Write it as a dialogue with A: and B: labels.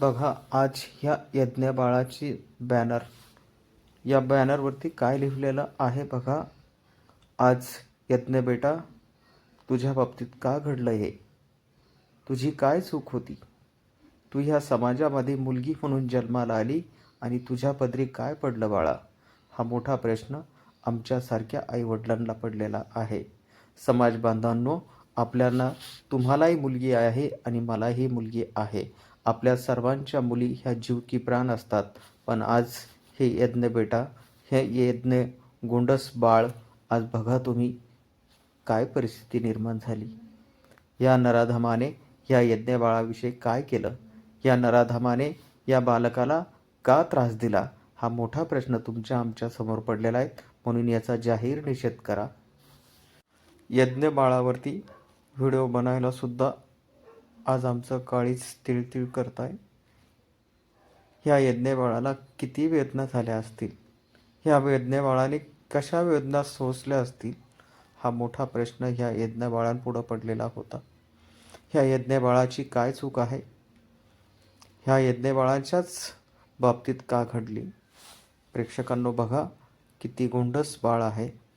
A: बघा आज ह्या यज्ञ बाळाची बॅनर या बॅनरवरती काय लिहिलेलं आहे बघा. आज यज्ञ बेटा तुझ्या बाबतीत का घडलं हे? तुझी काय चूक होती? तू ह्या समाजामध्ये मुलगी म्हणून जन्माला आली आणि तुझ्या पदरी काय पडलं बाळा? हा मोठा प्रश्न आमच्यासारख्या आईवडिलांना पडलेला आहे. समाज बांधवांनो आपल्याला तुम्हालाही मुलगी आहे आणि मलाही मुलगी आहे. आपल्या सर्वांच्या मुली ह्या जीव की प्राण असतात. पण आज हे यज्ञ बेटा हे यज्ञ गोंडस बाळ आज बघा तुम्ही काय परिस्थिती निर्माण झाली. या नराधमाने या यज्ञ बाळाविषयी काय केलं? या नराधमाने या बालकाला का त्रास दिला? हा मोठा प्रश्न तुमच्या आमच्यासमोर पडलेला आहे. म्हणून याचा जाहीर निषेध करा. यज्ञ बाळावरती व्हिडिओ बनायलासुद्धा आज आमचं काळीच तिळतिळ करत आहे ह्या यज्ञबाळाला किती वेदना झाल्या असतील? ह्या यज्ञ कशा वेदना सोसल्या असतील? हा मोठा प्रश्न ह्या यज्ञबाळांपुढं पडलेला होता. ह्या यज्ञबाळाची काय चूक आहे? ह्या यज्ञबाळांच्याच बाबतीत का घडली? प्रेक्षकांनो बघा किती गोंडस बाळ आहे.